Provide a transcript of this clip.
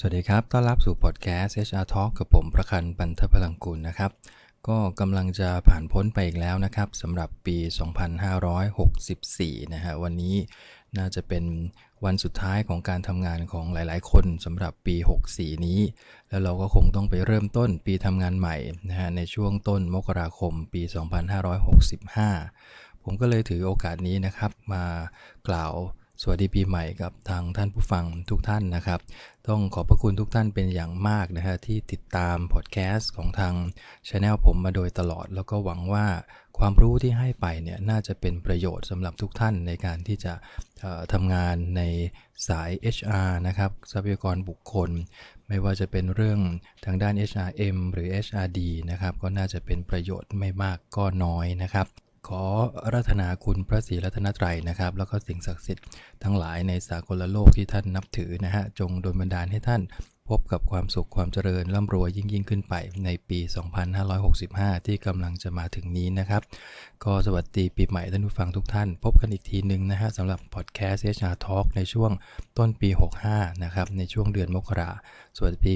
สวัสดีครับ ต้อนรับสู่พอดแคสต์ HR Talk กับผมประคันปันทพลังกุลนะครับ ก็กำลังจะผ่านพ้นไปอีกแล้วนะครับสำหรับปี 2564 นะฮะ วันนี้น่าจะเป็นวันสุดท้ายของการทำงานของหลายๆ คนสำหรับปี 64 นี้ แล้วเราก็คงต้องไปเริ่มต้นปีทำงานใหม่นะฮะในช่วงต้นมกราคมปี 2565 ผมก็เลยถือโอกาสนี้นะครับมากล่าว สวัสดีปีใหม่กับทางท่านผู้ฟังทุกท่านนะครับ ต้องขอบพระคุณทุกท่านเป็นอย่างมากนะฮะที่ติดตามพอดแคสต์ของทางช anel ผมมาโดยตลอด แล้วก็หวังว่าความรู้ที่ให้ไปเนี่ยน่าจะเป็นประโยชน์สำหรับทุกท่านในการที่จะทำงานในสาย HR นะครับทรัพยากรบุคคล ไม่ว่าจะเป็นเรื่องทางด้าน HRM หรือ HRD นะครับก็น่าจะเป็นประโยชน์ไม่มากก็น้อยนะครับ ขอรัธนาคุณพระศรีรัตนตรัยนะครับ แล้วก็สิ่งศักดิ์สิทธิ์ทั้งหลายในสากลโลกที่ท่านนับถือนะฮะ จงโดนบันดาลให้ท่านพบกับความสุขความเจริญร่ำรวยยิ่งยิ่งขึ้นไปในปี 2565 ที่กำลังจะมาถึงนี้นะครับ ก็สวัสดีปีใหม่ท่านผู้ฟังทุกท่าน พบกันอีกทีหนึ่งนะฮะสำหรับพอดแคสต์ HR Talk ในช่วงต้นปี 65 นะครับ ในช่วงเดือนมกราสวัสดี